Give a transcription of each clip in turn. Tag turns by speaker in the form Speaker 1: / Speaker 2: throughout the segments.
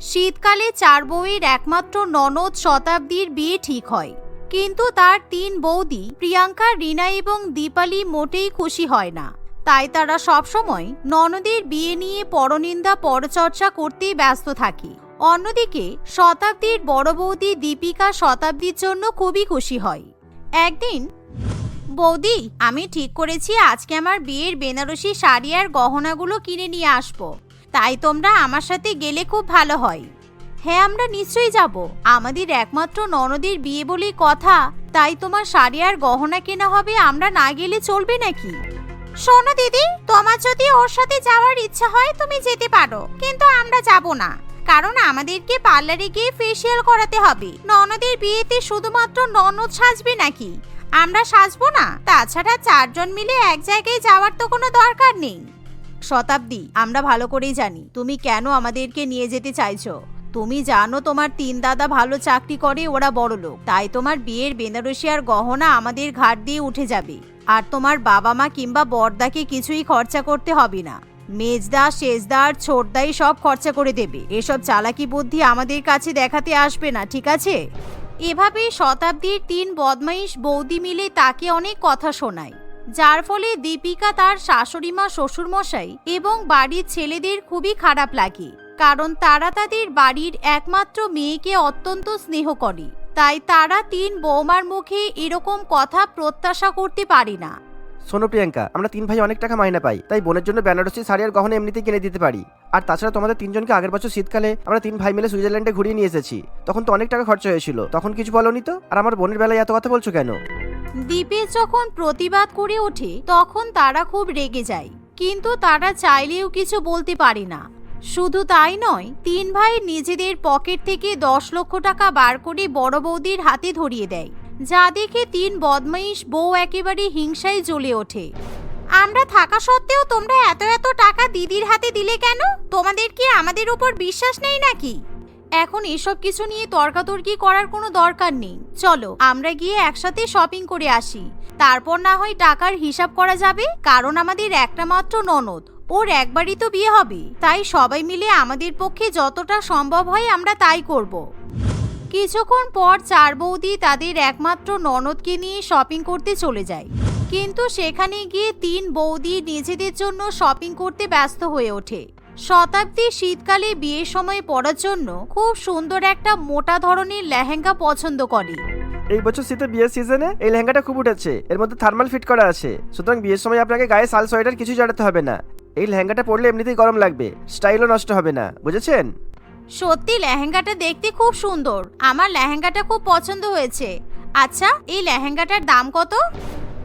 Speaker 1: শীতকালে চার বউয়ের একমাত্র ননদ শতাব্দীর বিয়ে ঠিক হয়। কিন্তু তার তিন বৌদি, প্রিয়াঙ্কা, রিনা এবং দীপালি মোটেই খুশি হয় না। তাই তারা সবসময় ননদের বিয়ে নিয়ে পরনিন্দা পরচর্চা করতেই ব্যস্ত থাকে। অন্যদিকে শতাব্দীর বড় বৌদি দীপিকা শতাব্দীর জন্য খুবই খুশি হয়। একদিন, বৌদি, আমি ঠিক করেছি, আজকে আমার বিয়ের বেনারসি শাড়ি আর গহনাগুলো কিনে নিয়ে আসব। তাই তোমরা আমার সাথে গেলে খুব ভালো হয়। হ্যাঁ আমরা নিশ্চয়ই যাব। আমাদের একমাত্র ননদের বিয়ে বলেই কথা, তাই তোমার শাড়ি আর গহনা কেনা হবে, আমরা না গেলে চলবে নাকি? শোনো দিদি, তোমার যদি ওর সাথে যাওয়ার ইচ্ছা হয়, তুমি যেতে পারো। কিন্তু আমরা যাব না। কারণ আমাদেরকে পার্লারে গিয়ে ফেসিয়াল করাতে হবে। ননদের বিয়েতে শুধুমাত্র ননদ সাজবে নাকি? আমরা সাজবো না। তাছাড়া চারজন মিলে এক জায়গায় যাওয়ার তো কোনো দরকার নেই। শতাব্দী, আমরা ভালো করেই জানি। তুমি কেন আমাদেরকে নিয়ে যেতে চাইছো? তুমি জানো তোমার তিন দাদা ভালো চাকরি করে, ওরা বড় লোক। তাই তোমার বিয়ের বেনারসি আর গহনা আমাদের ঘাট দিয়ে উঠে যাবে। আর তোমার বাবা মা কিংবা বড়দাকে কিছুই খরচা করতে হবে না। মেজদা শেষদা আর ছোটদাই সব খরচা করে দেবে। এসব চালাকি বুদ্ধি আমাদের কাছে দেখাতে আসবে না, ঠিক আছে? এভাবে শতাব্দীর তিন বদমাইশ বৌদি মিলে তাকে অনেক কথা শোনায়। যার ফলে দীপিকা তার শাশুড়িমা শ্বশুরমশাই এবং বাড়ির ছেলেদের খুবই খারাপ লাগে। কারণ তারা তাদের বাড়ির একমাত্র মেয়েকে অত্যন্ত স্নেহ করে। তাই তারা তিন বৌমার মুখে এরকম কথা প্রত্যাশা করতে পারে না।
Speaker 2: শোনো প্রিয়াঙ্কা, আমরা তিন ভাই অনেক টাকা মাইনা পাই, তাই বোনের জন্য বেনারসি শাড়ি আর গহনা এমনিতেই কিনে দিতে পারি। আর তাছাড়া তোমাদের তিনজনকে আগের বছর শীতকালে আমরা তিন ভাই মিলে সুইজারল্যান্ডে ঘুরিয়ে নিয়ে এসেছি। তখন তো অনেক টাকা খরচা হয়েছিল, তখন কিছু বলনি তো? আর আমার বোনের বেলায় এত কথা বলছো কেন?
Speaker 1: দ্বীপে যখন প্রতিবাদ করে ওঠে, তখন তারা খুব রেগে যায়, কিন্তু তারা চাইলেও কিছু বলতে পারে না। শুধু তাই নয়, তিন ভাই নিজেদের পকেট থেকে দশ লক্ষ টাকা বার করে বড় বৌদির হাতে ধরিয়ে দেয়। যা দেখে তিন বদমাইশ বউ একেবারে হিংসায় জ্বলে ওঠে। আমরা থাকা সত্ত্বেও তোমরা এত এত টাকা দিদির হাতে দিলে কেন? তোমাদের কি আমাদের উপর বিশ্বাস নেই নাকি? এখন এসব কিছু নিয়ে তর্কাতর্কি করার কোনো দরকার নেই। চলো, আমরা গিয়ে একসাথে শপিং করে আসি। তারপর না হয় টাকার হিসাব করা যাবে, কারণ আমাদের একটা মাত্র ননদ। ওর একবারই তো বিয়ে হবে। তাই সবাই মিলে আমাদের পক্ষে যতটা সম্ভব হয় আমরা তাই করব। কিছুক্ষণ পর চার বৌদি তাদের একমাত্র ননদকে নিয়ে শপিং করতে চলে যায়। কিন্তু সেখানে গিয়ে তিন বৌদি নিজেদের জন্য শপিং করতে ব্যস্ত হয়ে ওঠে। শতাব্দী শীতকালে বিয়ের সময় পরার জন্য খুব সুন্দর একটা মোটা ধরনের লেহেঙ্গা পছন্দ করে।
Speaker 2: এই বছর শীতে বিয়ের সিজনে এই লেহেঙ্গাটা খুব উঠেছে। এর মধ্যে থার্মাল ফিট করা আছে। সুতরাং বিয়ের সময় আপনাকে গায়ে শাল সোয়েটার কিছু জড়াতে হবে না। এই লেহেঙ্গাটা পরলে এমনিতেই গরম লাগবে। স্টাইলও নষ্ট হবে না। বুঝেছেন?
Speaker 1: সত্যি লেহেঙ্গাটা দেখতে খুব সুন্দর। আমার লেহেঙ্গাটা খুব পছন্দ হয়েছে। আচ্ছা এই লেহেঙ্গাটার দাম কত?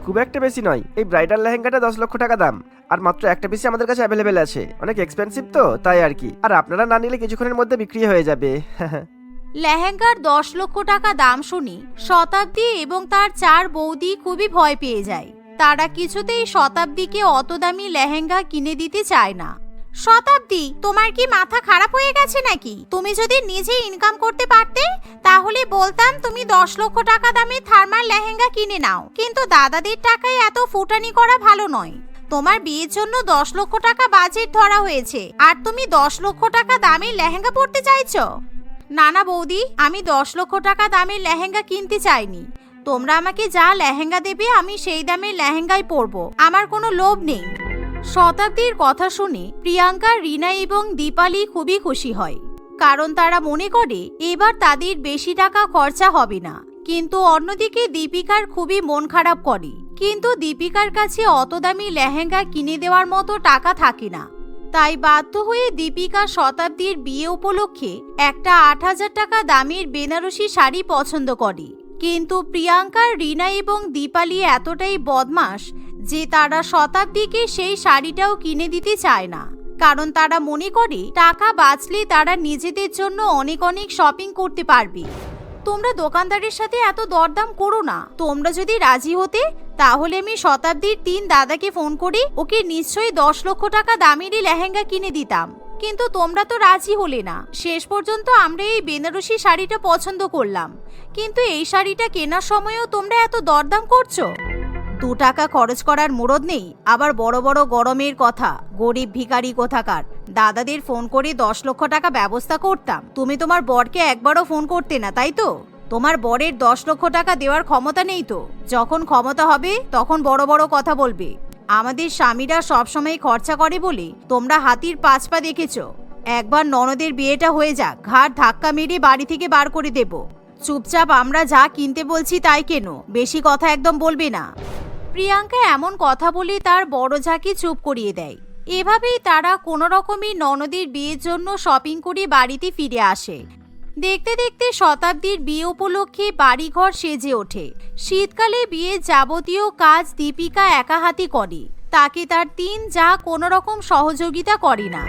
Speaker 2: খুব একটা বেশি নয়। এই ব্রাইডাল লেহেঙ্গাটা দশ লক্ষ টাকা দাম। আর মাত্র একটা পিসি আমাদের কাছে অ্যাভেলেবেল আছে। অনেক এক্সপেন্সিভ তো তাই আর কি। আর আপনারা না নিলে কিছুক্ষণের মধ্যে বিক্রি হয়ে যাবে।
Speaker 1: লেহেঙ্গার দশ লক্ষ টাকা দাম শুনি শতাব্দী এবং তার চার বৌদি খুবই ভয় পেয়ে যায়। তারা কিছুতেই শতাব্দীকে অত দামি লেহেঙ্গা কিনে দিতে চায় না। শতাব্দী, তোমার কি মাথা খারাপ হয়ে গেছে নাকি? তুমি যদি নিজে ইনকাম করতে পারতে, তাহলে বলতাম তুমি দশ লক্ষ টাকা দামে থার্মাল লেহেঙ্গা কিনে নাও। কিন্তু দাদাদের টাকায় এত ফুটানি করা ভালো নয়। তোমার বিয়ের জন্য দশ লক্ষ টাকা বাজেট ধরা হয়েছে। আর তুমি দশ লক্ষ টাকা দামের লেহেঙ্গা পরতে চাইছ? না না বৌদি, আমি দশ লক্ষ টাকা দামের লেহেঙ্গা কিনতে চাইনি। তোমরা আমাকে যা লেহেঙ্গা দেবে, আমি সেই দামের লেহেঙ্গাই পরবো। আমার কোনো লোভ নেই। শতাব্দীর কথা শুনে প্রিয়াঙ্কা, রিনা এবং দীপালি খুবই খুশি হয়। কারণ তারা মনে করে, এবার তাদের বেশি টাকা খরচা হবে না। কিন্তু অন্যদিকে দীপিকার খুবই মন খারাপ করে। কিন্তু দীপিকার কাছে অত দামি লেহেঙ্গা কিনে দেওয়ার মতো টাকা থাকে না। তাই বাধ্য হয়ে দীপিকা শতাব্দীর বিয়ে উপলক্ষে একটা আট হাজার টাকা দামের বেনারসি শাড়ি পছন্দ করে। কিন্তু প্রিয়াঙ্কা, রিনা এবং দীপালি এতটাই বদমাস যে তারা শতাব্দীকে সেই শাড়িটাও কিনে দিতে চায় না। কারণ তারা মনে করে, টাকা বাঁচলে তারা নিজেদের জন্য অনেক অনেক শপিং করতে পারবে। তোমরা দোকানদারের সাথে এত দরদাম করো না। তোমরা যদি রাজি হতে, তাহলে আমি শতাব্দীর তিন দাদাকে ফোন করে ওকে নিশ্চয়ই দশ লক্ষ টাকা দামেরই লেহেঙ্গা কিনে দিতাম। কিন্তু তোমরা তো রাজি হলে না। শেষ পর্যন্ত আমরা এই বেনারসি শাড়িটা পছন্দ করলাম। কিন্তু এই শাড়িটা কেনার সময়ও তোমরা এত দরদাম করছ? দু টাকা খরচ করার মুরদ নেই, আবার বড় বড় গরমের কথা। গরিব ভিখারি কোথাকার? দাদাদের ফোন করে দশ লক্ষ টাকা ব্যবস্থা করতাম। তুমি তোমার বরকে একবারও ফোন করতে না, তাই তো? তোমার বরের দশ লক্ষ টাকা দেওয়ার ক্ষমতা নেই তো? যখন ক্ষমতা হবে, তখন বড় বড় কথা বলবে। আমাদের স্বামীরা সবসময় খরচা করে বলে, তোমরা হাতির পাঁচ পা দেখেছ। একবার ননদের বিয়েটা হয়ে যাক, ঘাট ধাক্কা মেরে বাড়ি থেকে বার করে দেব। চুপচাপ আমরা যা কিনতে বলছি তাই কেন? বেশি কথা একদম বলবে না। প্রিয়াঙ্কা এমন কথা বলে তার বড় ঝাঁকে চুপ করিয়ে দেয়। এভাবেই তারা কোনো রকমই ননদের বিয়ের জন্য শপিং করে বাড়িতে ফিরে আসে। দেখতে দেখতে শতাব্দীর বিয়ে উপলক্ষে বাড়িঘর সেজে ওঠে। শীতকালে বিয়ের যাবতীয় কাজ দীপিকা একা হাতে করে। তাকে তার তিন যা কোনো রকম সহযোগিতা করে না।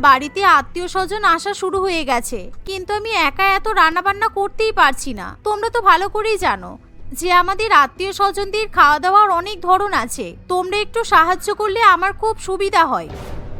Speaker 1: বাড়িতে আত্মীয় স্বজন আসা শুরু হয়ে গেছে। কিন্তু আমি একা এত রান্নাবান্না করতেই পারছি না। তোমরা তো ভালো করেই জানো যে আমাদের আত্মীয় স্বজনদের খাওয়া দাওয়ার অনেক ধরন আছে। তোমরা একটু সাহায্য করলে আমার খুব সুবিধা হয়।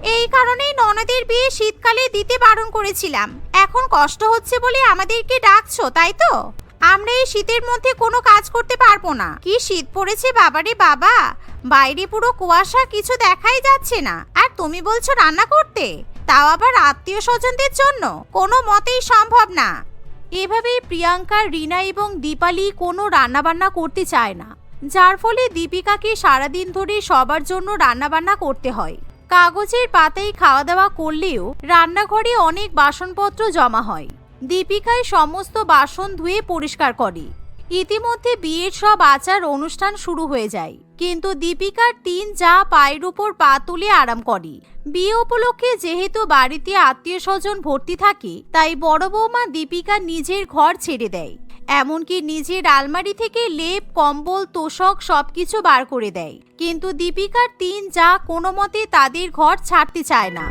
Speaker 1: এই কারণেই ননদের বিয়ে শীতকালে দিতে বারণ করেছিলাম। এখন কষ্ট হচ্ছে বলে আমাদেরকে ডাকছো, তাই তো? আমরা এই শীতের মধ্যে কোনো কাজ করতে পারব না। কি শীত পড়েছে বাবারে বাবা? বাইরে পুরো কুয়াশা, কিছু দেখাই যাচ্ছে না। আর তুমি বলছো রান্না করতে? তাও আবার আত্মীয় স্বজনদের জন্য? কোনো মতেই সম্ভব না। এভাবেই প্রিয়াঙ্কা, রিনা এবং দীপালি কোনো রান্নাবান্না করতে চায় না। যার ফলে দীপিকাকে সারাদিন ধরে সবার জন্য রান্নাবান্না করতে হয়। কাগজের পাতায় খাওয়া দাওয়া করলেও রান্নাঘরে অনেক বাসনপত্র জমা হয়। দীপিকায় সমস্ত বাসন ধুয়ে পরিষ্কার করে। ইতিমধ্যে বিয়ের সব আচার অনুষ্ঠান শুরু হয়ে যায়। কিন্তু দীপিকার তিন যা পায়ের উপর পা তুলে আরাম করে। বিয়ে উপলক্ষে যেহেতু বাড়িতে আত্মীয় স্বজন ভর্তি থাকে, তাই বড় বৌমা দীপিকা নিজের ঘর ছেড়ে দেয়। এমনকি নিজের আলমারি থেকে লেপ, কম্বল, তোষক সবকিছু বার করে দেয়। কিন্তু দীপিকার তিন যা কোনো মতে তাদের ঘর ছাড়তে চায় না।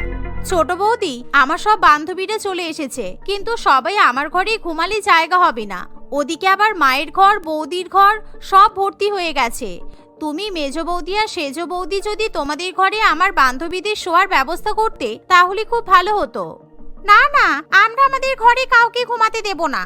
Speaker 1: ছোট বৌদি, আমার সব বান্ধবীরা চলে এসেছে, কিন্তু সবাই আমার ঘরে ঘুমালে জায়গা হবে না। ওদিকে আবার মায়ের ঘর, বৌদির ঘর, সব ভর্তি হয়ে গেছে। তুমি মেজ বৌদি আর সেজ বৌদি যদি তোমাদের ঘরে আমার বান্ধবীদের শোয়ার ব্যবস্থা করতে, তাহলে খুব ভালো হতো। না না, আমরা আমাদের ঘরে কাউকে ঘুমাতে দেব না।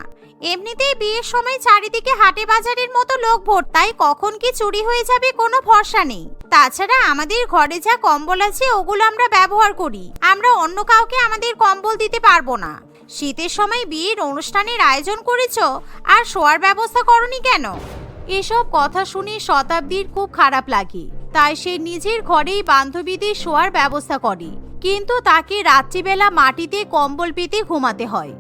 Speaker 1: এমনিতেই বিয়ের সময় চারিদিকে হাটে বাজারের মতো লোক ভোট তাই কখন কি চুরি হয়ে যাবে কোনো ভরসা নেই। তাছাড়া আমাদের ঘরে যা কম্বল আছে, ওগুলো আমরা ব্যবহার করি। আমরা অন্য কাউকে আমাদের কম্বল দিতে পারব না। শীতের সময় বিয়ের অনুষ্ঠানের আয়োজন করেছ? আর শোয়ার ব্যবস্থা করনি কেন? এসব কথা শুনে শতাব্দীর খুব খারাপ লাগে। তাই সে নিজের ঘরেই বান্ধবীদের শোয়ার ব্যবস্থা করে। কিন্তু তাকে রাত্রিবেলা মাটিতে কম্বল পেতে ঘুমাতে হয়।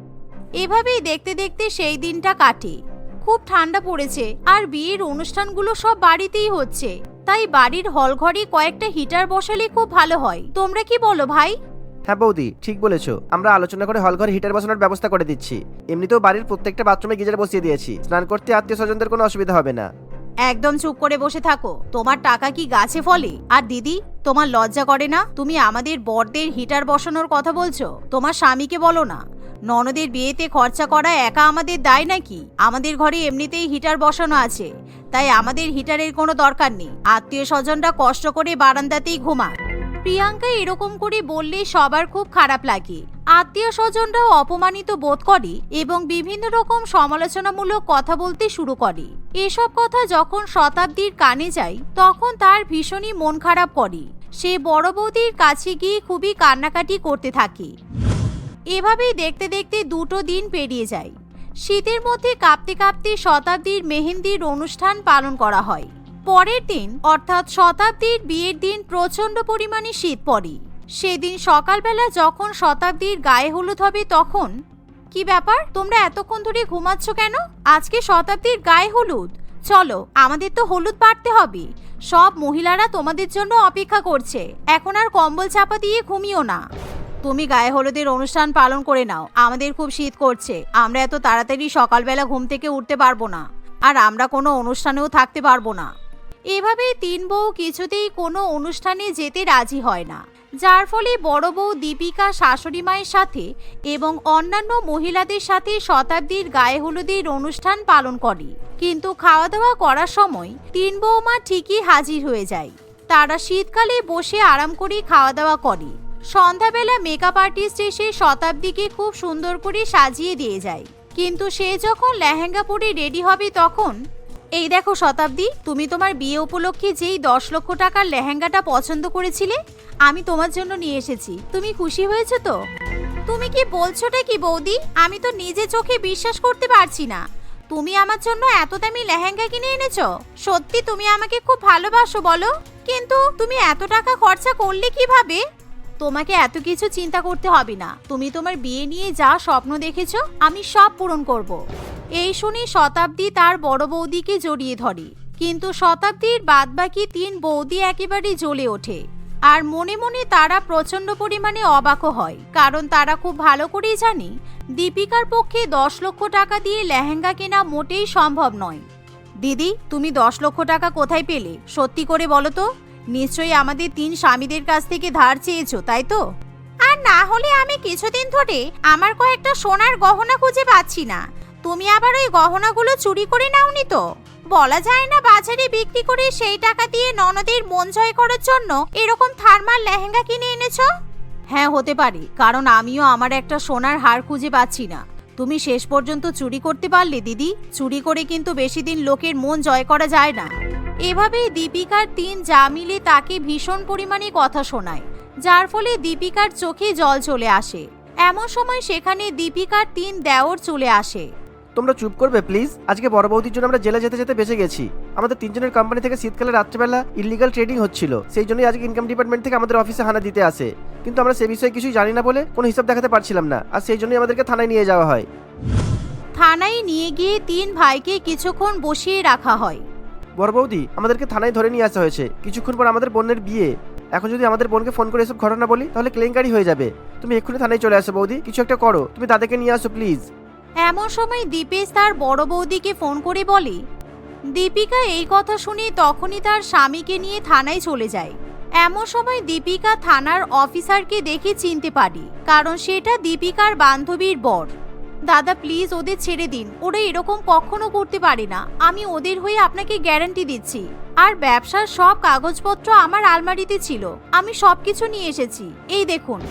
Speaker 1: এভাবেই দেখতে দেখতে সেই দিনটা কাটে। খুব ঠান্ডা পড়েছে আর বিয়ের অনুষ্ঠানগুলো সব বাড়িতেই হচ্ছে। তাই বাড়ির হল ঘরে কয়েকটা হিটার বসালে খুব ভালো হয়। তোমরা কি বলো ভাই?
Speaker 2: হ্যাঁ বৌদি, ঠিক বলেছ। আমরা আলোচনা করে হল ঘরে হিটার বসানোর ব্যবস্থা করে দিচ্ছি। এমনিতেও বাড়ির প্রত্যেকটা বাথরুমে গিজার বসিয়ে দিয়েছি। স্নান করতে আত্মীয় স্বজনদের কোনো অসুবিধা হবে না।
Speaker 1: একদম চুপ করে বসে থাকো। তোমার টাকা কি গাছে ফলে? আর দিদি, তোমার লজ্জা করে না? তুমি আমাদের বরদের হিটার বসানোর কথা বলছো? তোমার স্বামীকে বলো না। ননদের বিয়েতে খরচা করা একা আমাদের দায় নাকি? আমাদের ঘরে এমনিতেই হিটার বসানো আছে। তাই আমাদের হিটারের কোনো দরকার নেই। আত্মীয় স্বজনরা কষ্ট করে বারান্দাতেই ঘুমাক। প্রিয়াঙ্কা এরকম করে বললে সবার খুব খারাপ লাগে। আত্মীয় স্বজনরাও অপমানিত বোধ করে এবং বিভিন্ন রকম সমালোচনামূলক কথা বলতে শুরু করে। এসব কথা যখন শতাব্দীর কানে যায়, তখন তার ভীষণই মন খারাপ করে। সে বড় বৌদির কাছে গিয়ে খুবই কান্নাকাটি করতে থাকে। এভাবেই দেখতে দেখতে দুটো দিন পেরিয়ে যায়। শীতের মধ্যে কাঁপতে কাঁপতে শতাব্দীর মেহেন্দির অনুষ্ঠান পালন করা হয়। পরের দিন, অর্থাৎ শতাব্দীর বিয়ের দিন প্রচণ্ড পরিমাণে শীত পড়ে। সেদিন সকালবেলা যখন শতাব্দীর গায়ে হলুদ হবে তখন, কি ব্যাপার? তোমরা এতক্ষণ ধরে ঘুমাচ্ছ কেন? আজকে শতাব্দীর গায়ে হলুদ। চলো, আমাদের তো হলুদ পাড়তে হবে। সব মহিলারা তোমাদের জন্য অপেক্ষা করছে। এখন আর কম্বল চাপা দিয়ে ঘুমিও না। তুমি গায়ে হলুদের অনুষ্ঠান পালন করে নাও। আমাদের খুব শীত করছে। আমরা এত তাড়াতাড়ি সকালবেলা ঘুম থেকে উঠতে পারব না। আর আমরা কোনো অনুষ্ঠানেও থাকতে পারব না। এভাবেই তিন বউ কিছুতেই কোনো অনুষ্ঠানে যেতে রাজি হয় না। যার ফলে বড় বউ দীপিকা শাশুড়ি মায়ের সাথে এবং অন্যান্য মহিলাদের সাথে শতাব্দীর গায়ে হলুদের অনুষ্ঠান পালন করে। কিন্তু খাওয়া দাওয়া করার সময় তিন বৌমা ঠিকই হাজির হয়ে যায়। তারা শীতকালে বসে আরাম করে খাওয়া দাওয়া করে। সন্ধ্যাবেলা মেকআপ আর্টিস্ট এসে শতাব্দীকে খুব সুন্দর করে সাজিয়ে দিয়ে যায়। কিন্তু সে যখন লেহেঙ্গা পরে রেডি হবে তখন এই দেখো শতাব্দী, তুমি তোমার বিয়ে উপলক্ষে যেই দশ লক্ষ টাকার লেহেঙ্গাটা পছন্দ করেছিলে, আমি তোমার জন্য নিয়ে এসেছি। তুমি খুশি হয়েছো তো? তুমি কি বলছোটা কি বৌদি? আমি তো নিজে চোখে বিশ্বাস করতে পারছি না। তুমি আমার জন্য এত দামি লেহেঙ্গা কিনে এনেছো? সত্যি তুমি আমাকে খুব ভালোবাসো বলো। কিন্তু তুমি এত টাকা খরচা করলে কীভাবে? তোমাকে এত কিছু চিন্তা করতে হবে না। তুমি তোমার বিয়ে নিয়ে যা স্বপ্ন দেখেছ, আমি সব পূরণ করব। এই শুনে শতাব্দী তার বড় বৌদিকে জড়িয়ে ধরে। কিন্তু শতাব্দীর বাদবাকি তিন বৌদি একেবারে জ্বলে ওঠে। আর মনে মনে তারা প্রচণ্ড পরিমাণে অবাকও হয়, কারণ তারা খুব ভালো করেই জানে, দীপিকার পক্ষে দশ লক্ষ টাকা দিয়ে লেহেঙ্গা কেনা মোটেই সম্ভব নয়। দিদি, তুমি দশ লক্ষ টাকা কোথায় পেলে? সত্যি করে বলো তো। নিশ্চয়ই আমাদের তিন স্বামীদের কাছ থেকে ধার চেয়েছো, তাই তো? আর না হলে আমি কিছুদিন ধরে আমার কয়েকটা সোনার গহনা খুঁজে পাচ্ছি না। তুমি আবার ওই গহনাগুলো চুরি করে নাওনি তো? বলা যায় না বাজারে বিক্রি করে সেই টাকা দিয়ে ননদের মন জয় করার জন্য এরকম থার্মাল লেহেঙ্গা কিনে এনেছো? হ্যাঁ হতে পারে, কারণ আমিও আমার একটা সোনার হার খুঁজে পাচ্ছি না। তুমি শেষ পর্যন্ত চুরি করতে পারলে, দিদি। চুরি করে কিন্তু বেশি দিন লোকের মন জয় করা যায় না। এভাবেই দীপিকার তিন যা মিলে তাকে ভীষণ পরিমাণে কথা শোনায়, যার ফলে দীপিকার চোখে জল চলে আসে। এমন সময় সেখানে দীপিকার তিন দেওর চলে আসে।
Speaker 2: তোমরা চুপ করবে প্লিজ আজকে বড় বৌদির জন্য আমরা জেলে যেতে যেতে বেঁচে গেছি। আমাদের তিনজনের কোম্পানি থেকে শীতকালে রাত্রেবেলা ইলিগাল ট্রেডিং হচ্ছিল। সেই জন্যই আজকে ইনকাম ডিপার্টমেন্ট থেকে আমাদের অফিসে হানা দিতে আসে। কিন্তু আমরা সে বিষয়ে কিছুই জানি না বলে কোনো হিসাব দেখাতে পারছিলাম না। আর সেই জন্যই আমাদেরকে থানায় নিয়ে যাওয়া হয়।
Speaker 1: থানায় নিয়ে গিয়ে তিন ভাইকে কিছুক্ষণ বসিয়ে রাখা হয়।
Speaker 2: বড় বৌদি আমাদেরকে থানায় ধরে নিয়ে আসা হয়েছে। কিছুক্ষণ পর আমাদের বোনের বিয়ে। এখন যদি আমাদের বোনকে ফোন করে এসব ঘটনা বলি তাহলে কেলেঙ্কারি হয়ে যাবে। তুমি এক্ষুনি থানায় চলে আসো বৌদি। কিছু একটা করো। তুমি তাদেরকে নিয়ে আসো প্লিজ
Speaker 1: এমন সময় দীপেশ তার বড় বৌদিকে ফোন করে বলে, দীপিকা এই কথা শুনে তখনই তার স্বামীকে নিয়ে থানায় চলে যায়। এমন সময় দীপিকা থানার অফিসারকে দেখে চিনতে পারি, কারণ সেটা দীপিকার বান্ধবীর বর। দাদা প্লিজ ওদের ছেড়ে দিন। ওরা এরকম কখনো করতে পারে না। আমি ওদের হয়ে আপনাকে গ্যারান্টি দিচ্ছি। আর ব্যবসার সব কাগজপত্র আমার আলমারিতে ছিল। আমি সবকিছু নিয়ে এসেছি। এই দেখুন।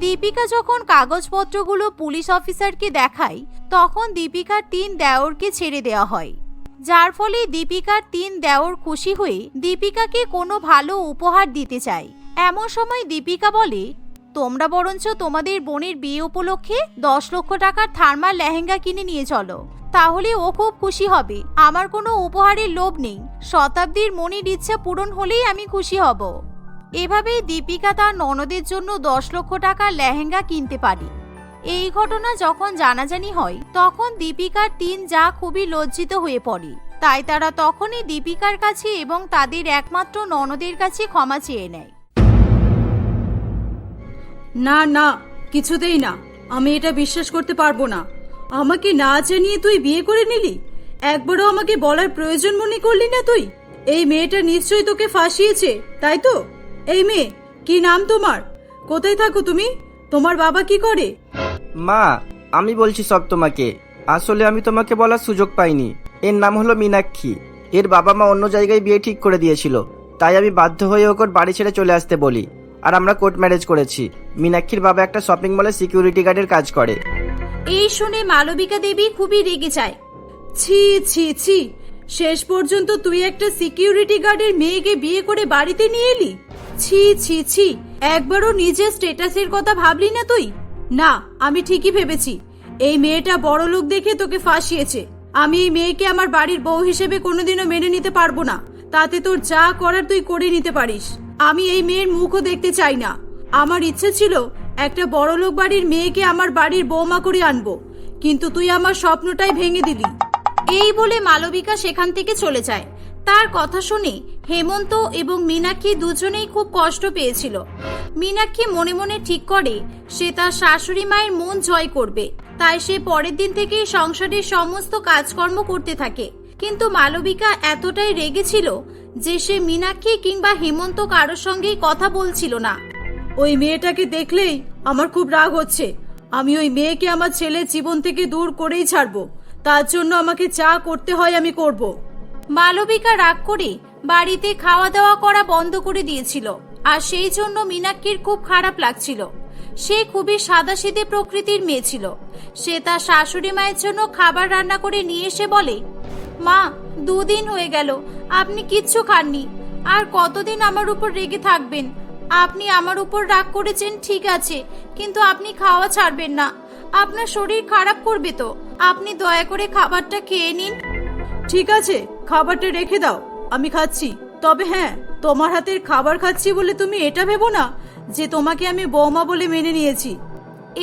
Speaker 1: দীপিকা যখন কাগজপত্রগুলো পুলিশ অফিসারকে দেখায়, তখন দীপিকার তিন দেওরকে ছেড়ে দেওয়া হয়। যার ফলে দীপিকার তিন দেওর খুশি হয়ে দীপিকাকে কোনো ভালো উপহার দিতে চায়। এমন সময় দীপিকা বলে, তোমরা বরঞ্চ তোমাদের বোনের বিয়ে উপলক্ষে দশ লক্ষ টাকার থার্মাল লেহেঙ্গা কিনে নিয়ে চলো। তাহলে ও খুব খুশি হবে। আমার কোনো উপহারের লোভ নেই। শতাব্দীর মনের ইচ্ছা পূরণ হলেই আমি খুশি হব। এভাবেই দীপিকা তার ননদের জন্য দশ লক্ষ টাকার লেহেঙ্গা কিনতে পারে। এই ঘটনা যখন জানাজানি হয়, তখন দীপিকার তিন যা খুবই লজ্জিত হয়ে পড়ে। তাই তারা তখনই দীপিকার কাছে এবং তাদের একমাত্র ননদের কাছে ক্ষমা চেয়ে নেয়।
Speaker 3: না না, কিছুতেই না। আমি এটা বিশ্বাস করতে পারব না। আমাকে না জানিয়ে তুই বিয়ে করে নিলি? একবারও আমাকে বলার প্রয়োজন মনে করলি না তুই? এই মেয়েটা নিশ্চয়ই তোকে ফাঁসিয়েছে, তাই তো? এই মেয়ে কি নাম তোমার? কোথায় থাকো তুমি? তোমার বাবা কি করে?
Speaker 4: মা আমি বলছি সব তোমাকে। আসলে আমি তোমাকে বলার সুযোগ পাইনি। এর নাম হলো মীনাক্ষী। এর বাবা মা অন্য জায়গায় বিয়ে ঠিক করে দিয়েছিল। তাই আমি বাধ্য হয়ে ওকে বাড়ি ছেড়ে চলে আসতে বলি। আর আমরা কোর্ট ম্যারেজ করেছি। মীনাক্ষীর বাবা একটা শপিং মলে সিকিউরিটি গার্ডের কাজ করে।
Speaker 3: এই শুনে মালবিকা দেবী খুবই রেগে যায়। ছি ছি ছি শেষ পর্যন্ত তুই একটা সিকিউরিটি গার্ডের মেয়েকে বিয়ে করে বাড়িতে নিয়ে এলি? ছি ছি ছি। একবারও নিজের স্টেটাসের কথা ভাবলি না তুই? না, আমি ঠিকই ভেবেছি। এই মেয়েটা বড় লোক দেখে তোকে ফাঁসিয়েছে। আমি এই মেয়েকে আমার বাড়ির বউ হিসেবে কোনোদিনও মেনে নিতে পারব না। তাতে তোর যা করার তুই করে নিতে পারিস। আমি এই মেয়ের মুখও দেখতে চাই না। আমার ইচ্ছে ছিল একটা বড়লোক বাড়ির মেয়েকে আমার বাড়ির বৌমা করে আনব। কিন্তু তুই আমার স্বপ্নটাই ভেঙে দিলি।
Speaker 1: এই বলে মালবিকা সেখান থেকে চলে যায়। তার কথা শুনে হেমন্ত এবং মীনাক্ষী দুজনেই খুব কষ্ট পেয়েছিল। মীনাক্ষী মনে মনে ঠিক করে, সে তার শাশুড়ি মায়ের মন জয় করবে। তাই সে পরের দিন থেকেই সংসারের সমস্ত কাজকর্ম করতে থাকে। কিন্তু মালবিকা এতটাই রেগেছিল যে সে মীনাক্ষী কিংবা হেমন্ত কারোর সঙ্গেই কথা বলছিল না।
Speaker 3: ওই মেয়েটাকে দেখলেই আমার খুব রাগ হচ্ছে। আমি ওই মেয়েকে আমার ছেলের জীবন থেকে দূর করেই ছাড়বো। তার জন্য আমাকে যা করতে হয় আমি করব।
Speaker 1: মালবিকা রাগ করে বাড়িতে খাওয়া দাওয়া করা বন্ধ করে দিয়েছিল। আর সেই জন্য মীনাক্ষীর খুব খারাপ লাগছিল। সে খুবই সাদাসিধে প্রকৃতির মেয়ে ছিল। সে তার শাশুড়ি মায়ের জন্য খাবার রান্না করে নিয়ে এসে বলে, মা,
Speaker 3: দুদিন হয়ে গেল, আপনি কিচ্ছু খাননি। আর কতদিন আমার উপর রেগে থাকবেন? আপনি আমার উপর রাগ করেছেন, ঠিক আছে, কিন্তু আপনি খাওয়া ছাড়বেন না। আপনার শরীর খারাপ করবে তো। আপনি দয়া করে খাবারটা খেয়ে নিন। ঠিক আছে খাবারটা রেখে দাও আমি খাচ্ছি। তবে হ্যাঁ তোমার হাতের খাবার খাচ্ছি বলে তুমি এটা ভেবো না যে তোমাকে আমি বৌমা বলে মেনে নিয়েছি।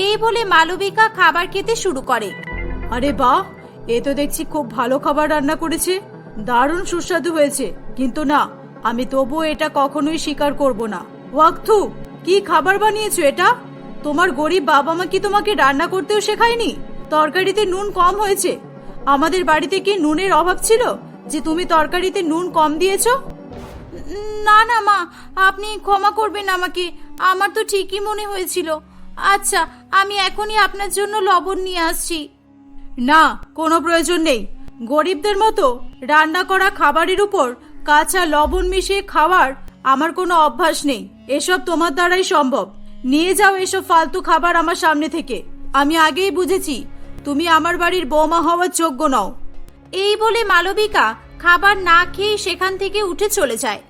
Speaker 5: এই বলে মালবিকা খাবার খেতে শুরু করে।
Speaker 3: আরে বাহ এ তো দেখছি খুব ভালো খাবার রান্না করেছে। দারুণ সুস্বাদু হয়েছে কিন্তু না আমি তবুও এটা কখনোই স্বীকার করব না। ওয়াক্থু কি খাবার বানিয়েছো এটা? তোমার গরিব বাবা মা কি তোমাকে রান্না করতেও শেখায়নি? তরকারিতে নুন কম হয়েছে আমাদের বাড়িতে কি নুনের অভাব ছিল? যে তুমি তরকারিতে নুন কম দিয়েছ? না না, মা, আপনি ক্ষমা করবেন আমাকে। আমার তো ঠিকই মনে হয়েছিল। আচ্ছা আমি এখনই আপনার জন্য লবণ নিয়ে আসছি। না, কোনো প্রয়োজন নেই। গরিবদের মতো রান্না করা খাবারের উপর কাঁচা লবণ মিশিয়ে খাওয়ার আমার কোনো অভ্যাস নেই। এসব তোমার দ্বারাই সম্ভব। নিয়ে যাও এসব ফালতু খাবার আমার সামনে থেকে। আমি আগেই বুঝেছি তুমি আমার বাড়ির বৌমা হওয়ার যোগ্য নও।
Speaker 5: এই বলে মালবিকা খাবার না খেয়ে সেখান থেকে উঠে চলে যায়।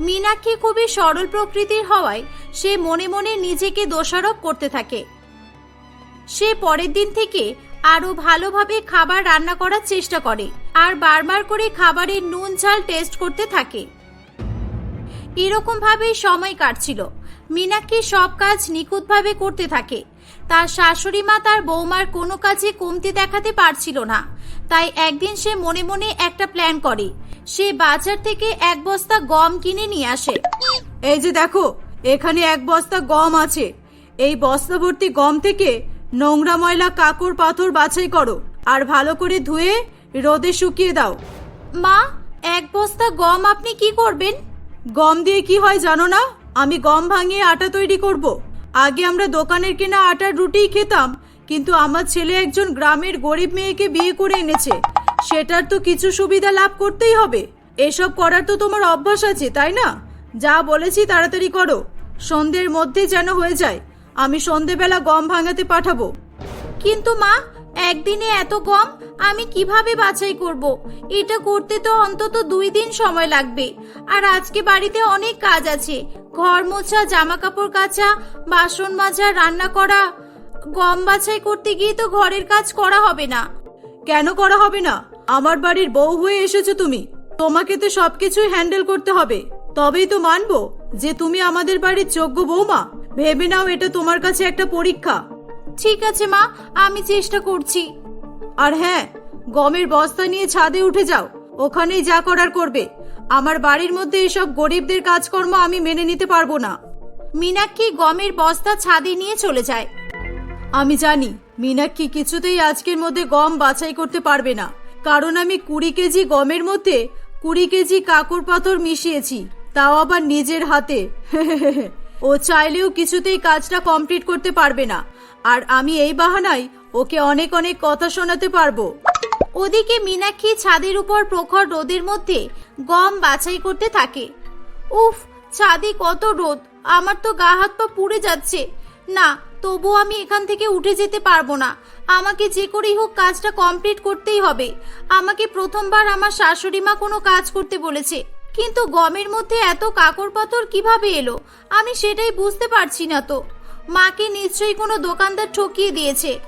Speaker 5: মীনাক্ষী খুবই সরল প্রকৃতির হওয়ায় সে মনে মনে নিজেকে দোষারোপ করতে থাকে। সে পরের দিন থেকে আরও ভালোভাবে খাবার রান্না করার চেষ্টা করে আর বারবার করে খাবারের নুন, ঝাল টেস্ট করতে থাকে। এরকম ভাবেই সময় কাটছিল। মীনাক্ষী সব কাজ নিখুঁতভাবে করতে থাকে। তার শাশুড়ি মা তার বৌমার কোনো কাজে কমতি দেখাতে পারছিল না। তাই একদিন সে মনে মনে একটা প্ল্যান করে। সে বাজার থেকে এক বস্তা গম কিনে নিয়ে আসে।
Speaker 3: এই যে দেখো এখানে এক বস্তা গম আছে। এই বস্তা ভর্তি গম থেকে নোংরা ময়লা কাকড় পাথর বাছাই করো আর ভালো করে ধুয়ে রোদে শুকিয়ে দাও।
Speaker 5: মা এক বস্তা গম আপনি কি করবেন?
Speaker 3: গম দিয়ে কি হয় জানো না? আমি গম ভাঙিয়ে আটা তৈরি করব। আগে আমরা দোকানের কেনা আটার রুটিই খেতাম, কিন্তু আমার ছেলে একজন গ্রামের গরিব মেয়েকে বিয়ে করে এনেছে। সেটার তো কিছু সুবিধা লাভ করতেই হবে। এসব করার তো তোমার অভ্যাস আছে, তাই না? যা বলেছি তাড়াতাড়ি করো। সন্ধ্যের মধ্যে যেন হয়ে যায়, আমি সন্ধেবেলা গম ভাঙাতে পাঠাবো।
Speaker 5: কিন্তু মা একদিনে এত গম আমি কীভাবে বাছাই করব? এটা করতে তো অন্তত দুই দিন সময় লাগবে। আর আজকে বাড়িতে অনেক কাজ আছে। ঘর মোছা জামা কাপড় কাচা, বাসন মাজা, রান্না করা। গম বাছাই করতে গিয়ে তো ঘরের কাজ করা হবে না।
Speaker 3: কেন করা হবে না? আমার বাড়ির বউ হয়ে এসেছ তুমি। তোমাকে তো সবকিছুই হ্যান্ডেল করতে হবে। তবেই তো মানবো যে তুমি আমাদের বাড়ির যোগ্য বৌমা ভেবে নাও এটা তোমার কাছে একটা পরীক্ষা।
Speaker 5: ঠিক আছে, মা, আমি চেষ্টা করছি।
Speaker 3: আর হ্যাঁ গমের বস্তা নিয়ে ছাদে উঠে যাও। ওখানেই যা করার করবে। আমার বাড়ির মধ্যে এসব গরিবদের কাজকর্ম আমি মেনে নিতে পারব না।
Speaker 5: মীনাক্ষী গমের বস্তা ছাদে নিয়ে চলে যায়।
Speaker 3: আমি জানি, মীনাক্ষী কিছুতেই আজকের মধ্যে গম বাছাই করতে পারবে না। কারণ আমি কুড়ি কেজি গমের মধ্যে কুড়ি কেজি কাকর পাথর মিশিয়েছি। তাও আবার নিজের হাতে। ও চাইলেও কিছুতেই কাজটা কমপ্লিট করতে পারবে না। আর আমি এই বাহানায় ওকে অনেক অনেক কথা শোনাতে পারব।
Speaker 5: ওদিকে মীনাক্ষী ছাদের উপর প্রখর রোদের মধ্যে গম বাছাই করতে থাকে। উফ, ছাদে কত রোদ, আমার তো গা হাত পা পুড়ে যাচ্ছে। না তবু আমি এখান থেকে উঠে যেতে পারব না। আমাকে যে করেই হোক কাজটা কমপ্লিট করতেই হবে। আমাকে প্রথমবার আমার শাশুড়ি মা কোনো কাজ করতে বলেছে। কিন্তু গমের মধ্যে এত কাকড় পাথর কীভাবে এলো? আমি সেটাই বুঝতে পারছি না তো। মাকে নিশ্চয়ই কোনো দোকানদার ঠকিয়ে দিয়েছে।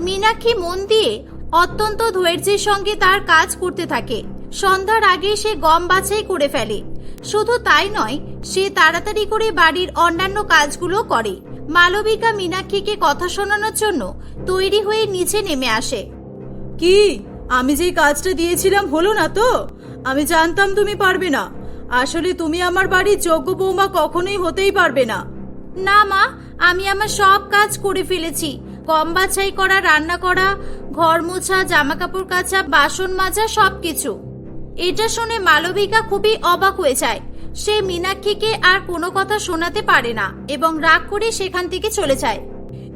Speaker 5: মীনাক্ষী মন দিয়ে অত্যন্ত ধৈর্যের সঙ্গে তার কাজ করতে থাকে। সন্ধ্যার আগে সে গম বাছাই করে ফেলে। শুধু তাই নয় সে তাড়াতাড়ি করে বাড়ির অন্যান্য কাজগুলো করে। মালবিকা মীনাক্ষীকে কথা শোনানোর জন্য তৈরি হয়ে নিচে নেমে আসে।
Speaker 3: কি? আমি যেই কাজটা দিয়েছিলাম হলো না তো? আমি জানতাম তুমি পারবে না। আসলে তুমি আমার বাড়ির যোগ্য বৌমা কখনোই হতেই পারবে না।
Speaker 5: না মা আমি আমার সব কাজ করে ফেলেছি। কম বাছাই করা, রান্না করা, ঘর মোছা জামা কাপড় কাচা, বাসন মাজা, সবকিছু। এটা শুনে মালবিকা খুবই অবাক হয়ে যায়। সে মীনাক্ষীকে আর কোনো কথা শোনাতে পারে না এবং রাগ করে সেখান থেকে চলে যায়।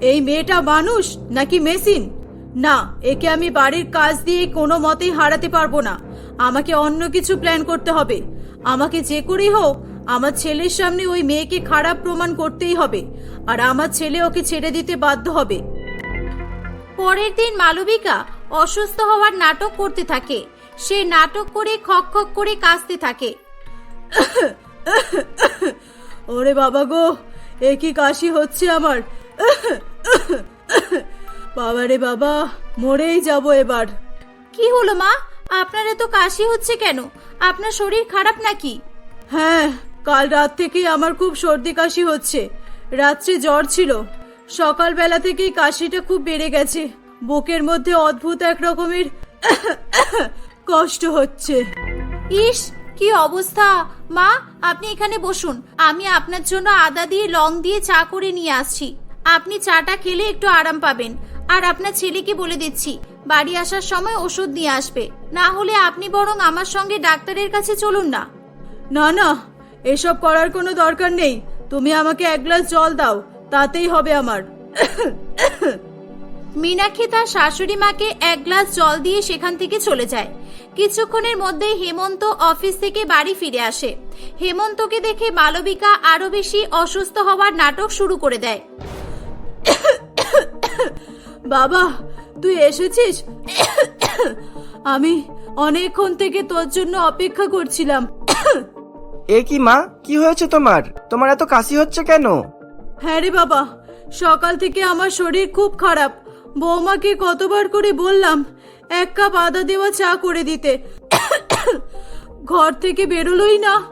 Speaker 3: এই মেয়েটা মানুষ নাকি মেশিন? না, একে আমি বাড়ির কাজ দিয়ে কোনো মতেই হারাতে পারব না। আমাকে অন্য কিছু প্ল্যান করতে হবে। আমাকে যে করেই হোক আমার ছেলের সামনে ওই মেয়েকে খারাপ প্রমাণ করতেই হবে, আর আমার ছেলে ওকে ছেড়ে দিতে বাধ্য হবে।
Speaker 5: পরের দিন মালবিকা অসুস্থ হওয়ার নাটক করতে থাকে।
Speaker 3: সে নাটক করে খক খক করে কাশতে থাকে। ওরে বাবা গো, এ কি কাশি হচ্ছে আমার। বাবা রে বাবা, মরেই যাব এবার। কি হলো মা? আপনার এত কাশি হচ্ছে কেন? আপনার শরীর খারাপ নাকি? হ্যাঁ কাল রাত থেকেই আমার খুব সর্দি কাশি হচ্ছে। রাত্রে জ্বর ছিল। সকালবেলা থেকেই কাশিটা খুব বেড়ে গেছে। বুকের মধ্যে অদ্ভুত এক রকমের কষ্ট হচ্ছে। ইস কি অবস্থা। মা আপনি এখানে বসুন। আমি আপনার জন্য আদা দিয়ে লং দিয়ে চা করে নিয়ে আসছি। আপনি চাটা খেলে একটু আরাম পাবেন। আর আপনার ছেলেকে বলে দিচ্ছি বাড়ি আসার সময় ওষুধ নিয়ে আসবে। না হলে আপনি বরং আমার সঙ্গে ডাক্তারের কাছে চলুন না। না না এসব করার কোনো দরকার নেই। তুমি আমাকে এক গ্লাস জল দাও তাতেই হবে আমার। মীনাক্ষী তার শাশুড়ি মাকে এক গ্লাস জল দিয়ে সেখান থেকে চলে যায়। কিছুক্ষণের মধ্যেই হেমন্ত অফিস থেকে বাড়ি ফিরে আসে। হেমন্তকে দেখে মালবিকা আরও বেশি অসুস্থ হওয়ার নাটক শুরু করে দেয়। বাবা তুই এসেছিস? আমি অনেকক্ষণ থেকে তোর জন্য অপেক্ষা করছিলাম।
Speaker 4: এ কি মা? কি হয়েছে তোমার? তোমার এত কাশি হচ্ছে কেন?
Speaker 3: হ্যাঁ রে বাবা, সকাল থেকে আমার শরীর খুব খারাপ। বৌমাকে কতবার করে বললাম, এক কাপ আদা দেওয়া চা করে দিতে। ঘর থেকে বেরোলোই না।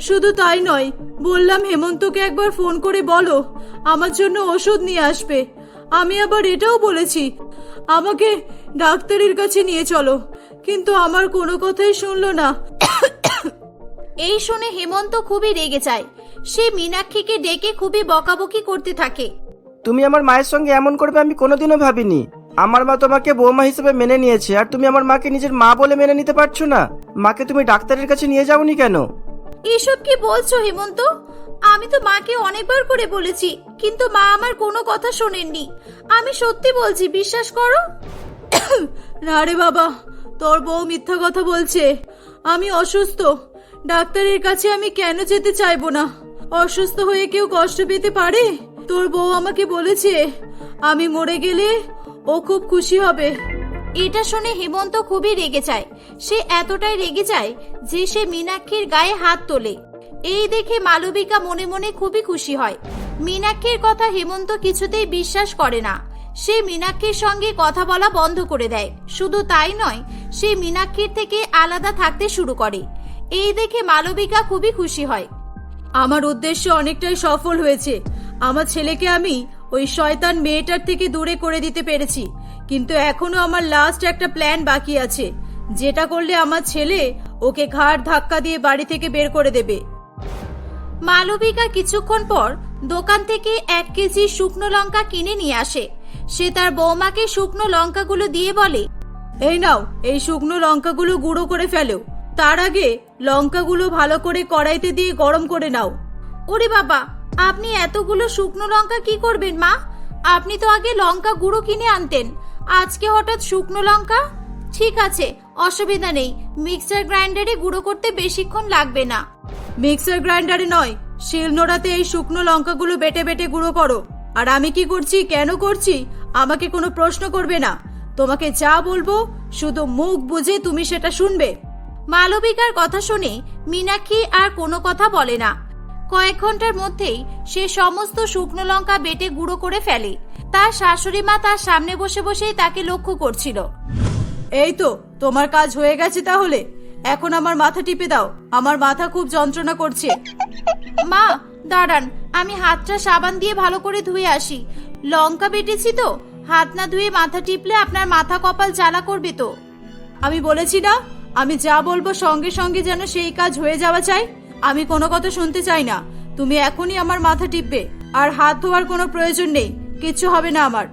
Speaker 3: শুধু তাই নয়, বললাম হেমন্তকে একবার ফোন করে বলো, আমার জন্য ওষুধ নিয়ে আসবে। আমি আবার এটাও বলেছি, আমাকে ডাক্তারের কাছে নিয়ে চলো। কিন্তু আমার কোনো কথাই শুনলো না। এই শুনে হেমন্ত খুবই রেগে যায়। সে মীনাক্ষীকে ডেকে খুবই বকাবকি করতে থাকে।
Speaker 4: তুমি আমার মায়ের সঙ্গে এমন করবে আমি কোনোদিনও ভাবিনি। আমার মা তোমাকে বৌমা হিসেবে মেনে নিয়েছে আর তুমি আমার মাকে নিজের মা বলে মেনে নিতে পারছ না? মাকে তুমি ডাক্তারের কাছে নিয়ে যাওনি কেন?
Speaker 3: এসব কি বলছো হেমন্ত? আমি তো মাকে অনেকবার করে বলেছি কিন্তু মা আমার কোনো কথা শোনেননি। আমি সত্যি বলছি বিশ্বাস করো? না রে বাবা তোর বউ মিথ্যা কথা বলছে। আমি অসুস্থ। ডাক্তারের কাছে আমি কেন যেতে চাইব না? অসুস্থ হয়ে কেউ কষ্ট পেতে পারে? তোর বউ আমাকে বলেছে, আমি মরে গেলে ও খুব খুশি হবে। এটা শুনে হেমন্ত খুবই রেগে যায়। সে এতটাই রেগে যায় যে সে মীনাক্ষীর গায়ে হাত তোলে। এই দেখে মালবিকা মনে মনে খুবই খুশি হয়। মীনাক্ষীর কথা হেমন্ত কিছুতেই বিশ্বাস করে না। সে মীনাক্ষীর সঙ্গে কথা বলা বন্ধ করে দেয়। শুধু তাই নয়, সে মীনাক্ষীর থেকে আলাদা থাকতে শুরু করে। এই দেখে মালবিকা খুবই খুশি হয়। আমার উদ্দেশ্য অনেকটাই সফল হয়েছে। আমার ছেলেকে আমি ওই শয়তান মেয়েটার থেকে দূরে করে দিতে পেরেছি। কিন্তু এখনও আমার লাস্ট একটা প্ল্যান বাকি আছে। যেটা করলে আমার ছেলে ওকে ঘাড় ধাক্কা দিয়ে বাড়ি থেকে বের করে দেবে। মালবিকা কিছুক্ষণ পর দোকান থেকে এক কেজি শুকনো লঙ্কা কিনে নিয়ে আসে। সে তার বৌমাকে শুকনো লঙ্কাগুলো দিয়ে বলে, এই নাও, এই শুকনো লঙ্কাগুলো গুঁড়ো করে ফেলো। তার আগে লঙ্কাগুলো ভালো করে কড়াইতে দিয়ে গরম করে নাও। ওরে বাবা, আপনি এতগুলো শুকনো লঙ্কা কি করবেন মা? আপনি তো আগে লঙ্কা গুঁড়ো কিনে আনতেন। আজকে হঠাৎ শুকনো লঙ্কা? ঠিক আছে, অসুবিধা নেই। মিক্সার গ্রাইন্ডারে গুঁড়ো করতে বেশিক্ষণ লাগবে না। মিক্সার গ্রাইন্ডারে নয় শিলনোড়াতে এই শুকনো লঙ্কাগুলো বেটে বেটে গুঁড়ো করো। আর আমি কি করছি, কেন করছি, আমাকে কোনো প্রশ্ন করবে না। তোমাকে যা বলব, শুধু মুখ বুঝে তুমি সেটা শুনবে। মালবিকার কথা শুনে মীনাক্ষী আর কোনো কথা বলে না। কয়েক ঘণ্টার মধ্যেই সে সমস্ত শুকনো লঙ্কা বেটে গুঁড়ো করে ফেলে। তার শাশুড়ি মা তার সামনে বসে বসেই তাকে লক্ষ্য করছিল। এই তো তোমার কাজ হয়ে গেছে তাহলে। এখন আমার মাথা টিপে দাও। আমার মাথা খুব যন্ত্রণা করছে। মা দাঁড়ান আমি হাতটা সাবান দিয়ে ভালো করে ধুয়ে আসি। লঙ্কা বেটেছি তো হাত না ধুয়ে মাথা টিপলে আপনার মাথা কপাল জ্বালা করবে তো। আমি বলেছি না আমি যা বলব সঙ্গে সঙ্গে যেন সেই কাজ হয়ে যাওয়া চাই। আমি কোনো কথা শুনতে চাই না। তুমি এখনই আমার মাথা টিপবে। আর হাত ধোয়ার কোনো প্রয়োজন নেই। কিচ্ছু হবে না আমার।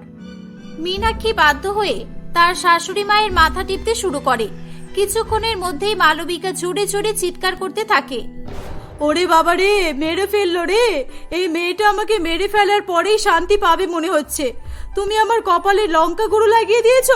Speaker 3: মীনাক্ষী বাধ্য হয়ে তার শাশুড়ি মায়ের মাথা টিপতে শুরু করে। কিছুক্ষণের মধ্যেই মালবিকা জোরে জোরে চিৎকার করতে থাকে। ওরে বাবা রে মেরে ফেলল রে। এই মেয়েটা আমাকে মেরে ফেলার পরেই শান্তি পাবে মনে হচ্ছে। তুমি আমার কপালে লঙ্কা গুঁড়ো লাগিয়ে দিয়েছ?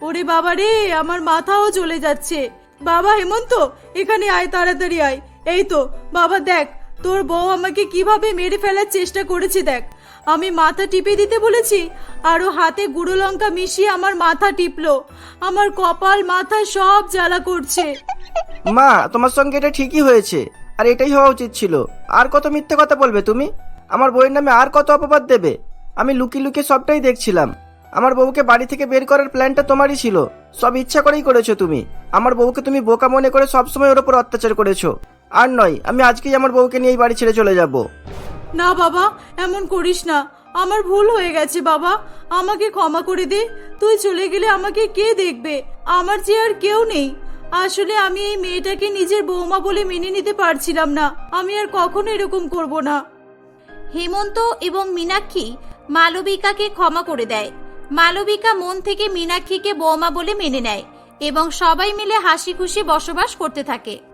Speaker 3: ওরে বাবা রে আমার মাথাও চলে যাচ্ছে। বাবা, হেমন্ত, এখানে আয়, তাড়াতাড়ি আয়। এই তো, বাবা, দেখ, তোর বউ আমাকে কীভাবে মেরে ফেলার চেষ্টা করেছে দেখ। আমি মাথা টিপে দিতে বলেছি, আরও হাতে গুঁড়ো লঙ্কা মিশিয়ে আমার মাথা টিপলো। আমার কপাল, মাথা সব জ্বালা করছে।
Speaker 4: মা, তোমার সঙ্গে এটা ঠিকই হয়েছে, আর এটাই হওয়া উচিত ছিল। আর কত মিথ্যে কথা বলবে তুমি? আমার বউয়ের নামে আর কত অপবাদ দেবে? আমি লুকিয়ে লুকিয়ে সবটাই দেখছিলাম। আমার বউকে বাড়ি থেকে বের করার প্ল্যানটা তোমারই ছিল। সব ইচ্ছা করেই করেছ তুমি। আমার বউকে তুমি বোকা মনে করে সবসময় ওর ওপর অত্যাচার করেছ। আর নয় আমি আজকেই আমার বউকে নিয়ে এই বাড়ি ছেড়ে চলে যাব।
Speaker 3: না বাবা এমন করিস না। আমার ভুল হয়ে গেছে বাবা। আমাকে ক্ষমা করে দে। তুই চলে গেলে আমাকে কে দেখবে? আমার যে আর কেউ নেই। আসলে আমি এই মেয়েটাকে নিজের বৌমা বলে মেনে নিতে পারছিলাম না। আমি আর কখনো এরকম করব না।
Speaker 5: হেমন্ত এবং মীনাক্ষী মালবিকাকে ক্ষমা করে দেয়। মালবিকা মন থেকে মীনাক্ষীকে বৌমা বলে মেনে নেয় এবং সবাই মিলে হাসি খুশি বসবাস করতে থাকে।